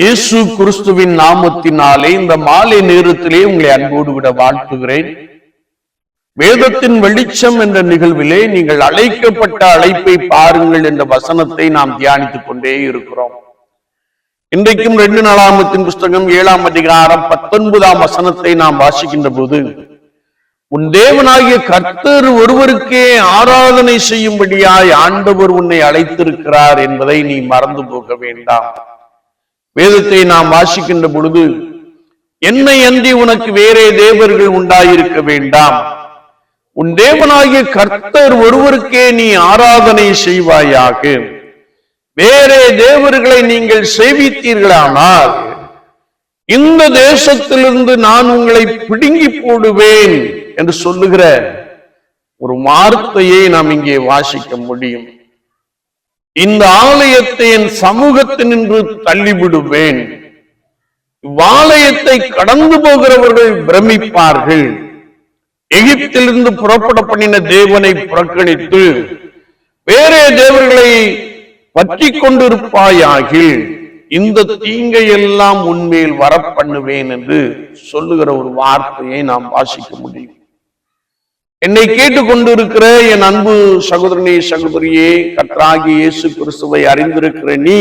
இயேசு கிறிஸ்துவின் நாமத்தினாலே இந்த மாலை நேரத்திலே உங்களை அன்போடு விட வாழ்த்துகிறேன். வேதத்தின் வெளிச்சம் என்ற நிகழ்விலே நீங்கள் அழைக்கப்பட்ட அழைப்பை பாருங்கள் என்ற வசனத்தை நாம் தியானித்துக் கொண்டே இருக்கிறோம். இன்றைக்கும் ரெண்டு நாளாமத்தின் புஸ்தகம் ஏழாம் அதிகாரம் பத்தொன்பதாம் வசனத்தை நாம் வாசிக்கின்ற போது உன் தேவனாகிய கர்த்தர் ஒருவருக்கே ஆராதனை செய்யும்படியாய் ஆண்டவர் உன்னை அழைத்திருக்கிறார் என்பதை நீ மறந்து போக வேண்டாம். வேதத்தை நாம் வாசிக்கின்ற பொழுது என்னை அன்றி உனக்கு வேறே தேவர்கள் உண்டாயிருக்க வேண்டாம். உன் தேவனாகிய கர்த்தர் ஒருவருக்கே நீ ஆராதனை செய்வாயாக. வேறே தேவர்களை நீங்கள் சேவித்தீர்களானால் இந்த தேசத்திலிருந்து நான் உங்களை பிடுங்கி போடுவேன் என்று சொல்லுகிற ஒரு வார்த்தையை நாம் இங்கே வாசிக்க முடியும். இந்த ஆலயத்தை என் சமூகத்தினின்று தள்ளிவிடுவேன். இவ்வாலயத்தை கடந்து போகிறவர்கள் பிரமிப்பார்கள். எகிப்திலிருந்து புறப்பட பண்ணின தேவனை புறக்கணித்து வேறே தேவர்களை பற்றி கொண்டிருப்பாயாகில் இந்த தீங்கை எல்லாம் உன்மேல் வரப்பண்ணுவேன் என்று சொல்லுகிற ஒரு வார்த்தையை நாம் வாசிக்க முடியும். என்னை கேட்டுக்கொண்டிருக்கிற என் அன்பு சகோதரனே சகோதரியே கற்றாகி இயேசு கிறிஸ்துவை அறிந்திருக்கிற நீ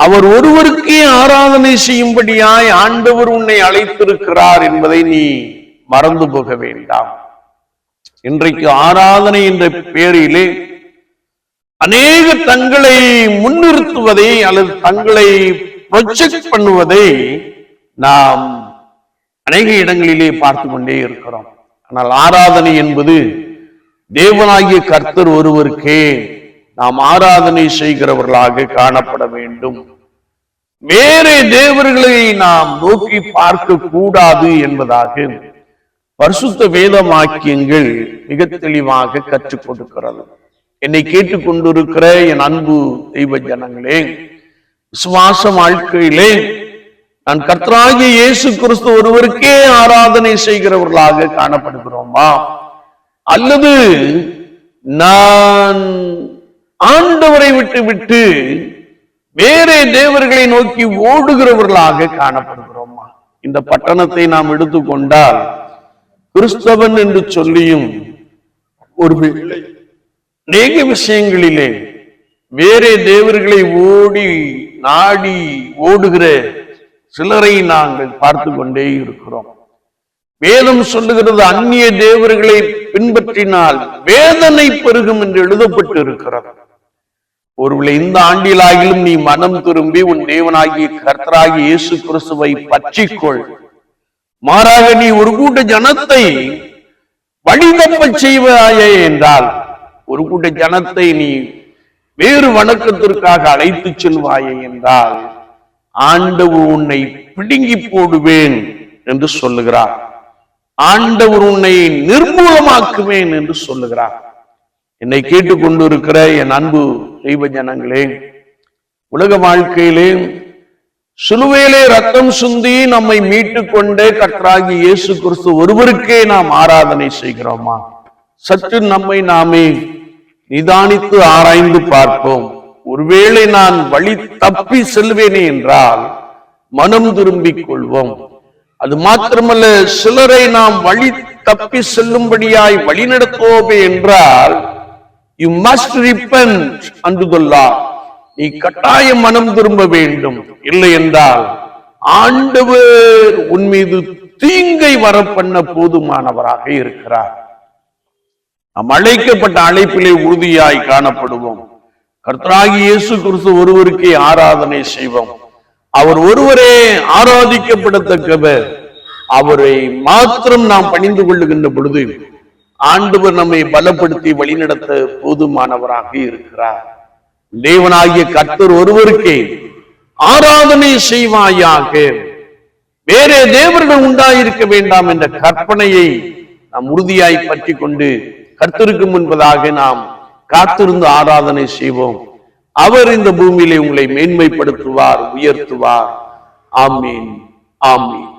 அவர் ஒருவருக்கே ஆராதனை செய்யும்படியாய் ஆண்டவர் உன்னை அழைத்திருக்கிறார் என்பதை நீ மறந்து போக வேண்டாம். இன்றைக்கு ஆராதனை என்ற பெயரிலே அநேக தங்களை முன்னிறுத்துவதை அல்லது தங்களை ப்ரொஜெக்ட் பண்ணுவதை நாம் அநேக இடங்களிலே பார்த்து கொண்டே இருக்கிறோம். ஆனால் ஆராதனை என்பது தேவனாகிய கர்த்தர் ஒருவருக்கே நாம் ஆராதனை செய்கிறவர்களாக காணப்பட வேண்டும். வேறே தேவர்களை நாம் நோக்கி பார்க்க கூடாது என்பதாக பரிசுத்த வேதமாக்கியங்கள் மிக தெளிவாக கற்றுக் கொடுக்கிறது. என்னை கேட்டுக்கொண்டிருக்கிற என் அன்பு தெய்வ ஜனங்களே விசுவாச வாழ்க்கையிலே நான் கர்த்தராகிய இயேசு கிறிஸ்து ஒருவருக்கே ஆராதனை செய்கிறவர்களாக காணப்படுகிறோமா? அல்லது நான் ஆண்டவரை விட்டு விட்டு வேறே தேவர்களை நோக்கி ஓடுகிறவர்களாக காணப்படுகிறோமா? இந்த பட்டணத்தை நாம் எடுத்துக்கொண்டால் கிறிஸ்தவன் என்று சொல்லியும் ஒரு வேளை அநேக விஷயங்களிலே வேறே தேவர்களை ஓடி நாடி ஓடுகிற சிலரை நாங்கள் பார்த்து கொண்டே இருக்கிறோம். வேதம் சொல்லுகிறது அந்நிய தேவர்களை பின்பற்றினால் வேதனை பெருகும் என்று எழுதப்பட்டு இருக்கிறது ஒருவேளை இந்த ஆண்டிலாகிலும் நீ மனம் திரும்பி உன் தேவனாகிய கர்த்தராகி இயேசு கிறிஸ்துவை பற்றிக்கொள். மாறாக நீ ஒரு கூட்ட ஜனத்தை வழிதப்ப செய்வாயே என்றால் ஒரு கூட்ட ஜனத்தை நீ வேறு வணக்கத்திற்காக அழைத்து செல்வாயே என்றால் ஆண்டவர் உன்னை பிடுங்கி போடுவேன் என்று சொல்லுகிறார். ஆண்டவர் உன்னை நிர்மூலமாக்குவேன் என்று சொல்லுகிறார். என்னை கேட்டுக்கொண்டிருக்கிற என் அன்பு தெய்வ ஜனங்களே உலக வாழ்க்கையிலே சிலுவையிலே ரத்தம் சுந்தி நம்மை மீட்டு கொண்டே கற்றாகி இயேசு கிறிஸ்து ஒருவருக்கே நாம் ஆராதனை செய்கிறோமா? சற்று நம்மை நாமே நிதானித்து ஆராய்ந்து பார்ப்போம். ஒருவேளை நான் வழி தப்பி செல்வேனே என்றால் மனம் திரும்பிக் கொள்வோம். அது மாத்திரமல்ல சிலரை நாம் வழி தப்பி செல்லும்படியாய் வழி நடத்துவோமே என்றால் யூ மஸ்ட் ரிப்பன்ட் அன்றுதொல்லா நீ கட்டாயம் மனம் திரும்ப வேண்டும். இல்லை என்றால் ஆண்டவர் உன் மீது தீங்கை வர பண்ண போதுமானவராக இருக்கிறார். நாம் அழைக்கப்பட்ட அழைப்பிலே உறுதியாய் காணப்படுவோம். கர்த்தராகி இயேசு கிறிஸ்து ஒருவருக்கே ஆராதனை செய்வோம். அவர் ஒருவரே ஆராதிக்கப்படத்தக்கவர். அவரை மாத்திரம் நாம் பணிந்து கொள்ளுகின்ற பொழுது ஆண்டவர் நம்மை பலப்படுத்தி வழிநடத்த போதுமானவராக இருக்கிறார். தேவனாகிய கர்த்தர் ஒருவருக்கே ஆராதனை செய்வாயாக. வேறே தேவர்கள் உண்டாயிருக்க வேண்டாம் என்ற கற்பனையை நாம் உறுதியாய் பற்றி கொண்டு கர்த்தருக்கு முன்பதாக நாம் காத்திருந்து ஆராதனை செய்வோம். அவர் இந்த பூமியிலே உங்களை மேன்மைப்படுத்துவார் உயர்த்துவார். ஆமீன். ஆமீன்.